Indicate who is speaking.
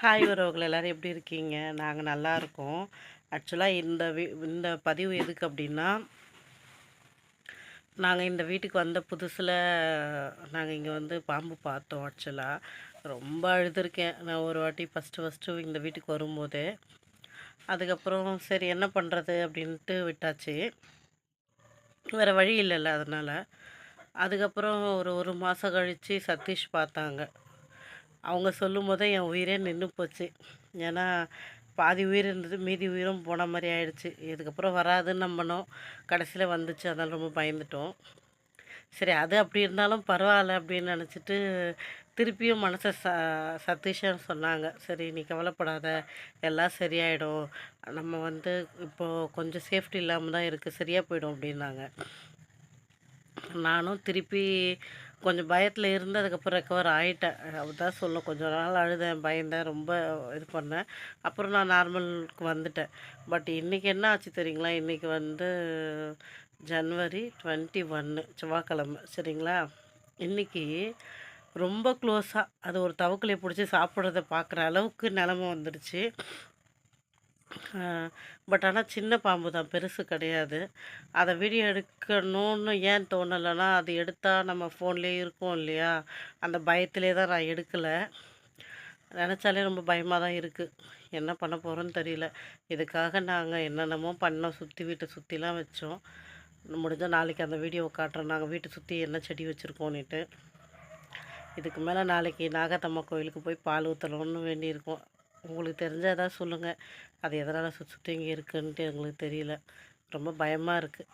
Speaker 1: Hi உறவுகள் எல்லோரும் எப்படி இருக்கீங்க? நாங்கள் நல்லா இருக்கோம். ஆக்சுவலாக இந்த வீ இந்த பதிவு எதுக்கு அப்படின்னா நாங்கள் இந்த வீட்டுக்கு வந்த புதுசில் நாங்கள் இங்கே வந்து பாம்பு பார்த்தோம் ஆக்சுவலாக ரொம்ப அழுதுருக்கேன். நான் ஒரு வாட்டி ஃபஸ்ட்டு ஃபஸ்ட்டு இந்த வீட்டுக்கு வரும்போது. அதுக்கப்புறம் சரி என்ன பண்ணுறது அப்படின்ட்டு விட்டாச்சு. வேறு வழி இல்லைல்ல அதனால். அதுக்கப்புறம் ஒரு ஒரு மாதம் கழித்து சதீஷ் பார்த்தாங்க. அவங்க சொல்லும் போதே என் உயிரே நின்று போச்சு. ஏன்னா பாதி உயிர் இருந்தது மீதி உயிரும் போன மாதிரி ஆயிடுச்சு. இதுக்கப்புறம் வராதுன்னு நம்பினோம். கடைசியில் வந்துச்சு. அதனால் ரொம்ப பயந்துட்டோம். சரி அது அப்படி இருந்தாலும் பரவாயில்ல அப்படின்னு நினச்சிட்டு திருப்பியும் மனசை ச சதீஷன்னு சொன்னாங்க. சரி நீ கவலைப்படாத. எல்லாம் சரியாயிடும். நம்ம வந்து இப்போது கொஞ்சம் சேஃப்டி இல்லாமல் தான் இருக்குது சரியாக போயிடும் அப்படின்னாங்க. நானும் திருப்பி கொஞ்சம் பயத்தில் இருந்து அதுக்கப்புறம் ரெக்கவர் ஆகிட்டேன் அதுதான் சொல்லும் கொஞ்சம் நாள் அழுதேன் பயந்தேன் ரொம்ப இது பண்ணேன். அப்புறம் நான் நார்மலுக்கு வந்துட்டேன். பட் இன்றைக்கி என்ன ஆச்சு தெரியுங்களா? இன்றைக்கி வந்து ஜனவரி டுவெண்ட்டி ஒன்று செவ்வாய்க்கிழமை. சரிங்களா? இன்றைக்கி ரொம்ப க்ளோஸாக அது ஒரு தவக்கலையை பிடிச்சி சாப்பிட்றத பார்க்குற அளவுக்கு நிலமை வந்துடுச்சு. பட் ஆனால் சின்ன பாம்பு தான் பெருசு கிடையாது. அதை வீடியோ எடுக்கணும்னு ஏன் தோணலைன்னா அது எடுத்தால் நம்ம ஃபோன்லேயே இருக்கும் இல்லையா? அந்த பயத்திலே தான் நான் எடுக்கலை. நினச்சாலே ரொம்ப பயமாக தான் இருக்குது என்ன பண்ண போகிறோன்னு தெரியல. இதுக்காக நாங்கள் என்னென்னமோ பண்ணோம். சுற்றி வீட்டை சுற்றிலாம் வச்சோம். முடிஞ்சால் நாளைக்கு அந்த வீடியோவை காட்டுறோம் நாங்கள் வீட்டை சுற்றி என்ன செடி வச்சுருக்கோன்னுட்டு இதுக்கு மேலே நாளைக்கு நாகத்தம்மா கோயிலுக்கு போய் பால் ஊற்றணும்னு வேண்டியிருக்கோம். உங்களுக்கு தெரிஞ்சால் தான் சொல்லுங்கள் அது எதனால் சுற்றி சுற்றி இங்கே இருக்குன்ட்டு எங்களுக்கு தெரியல. ரொம்ப பயமாக இருக்குது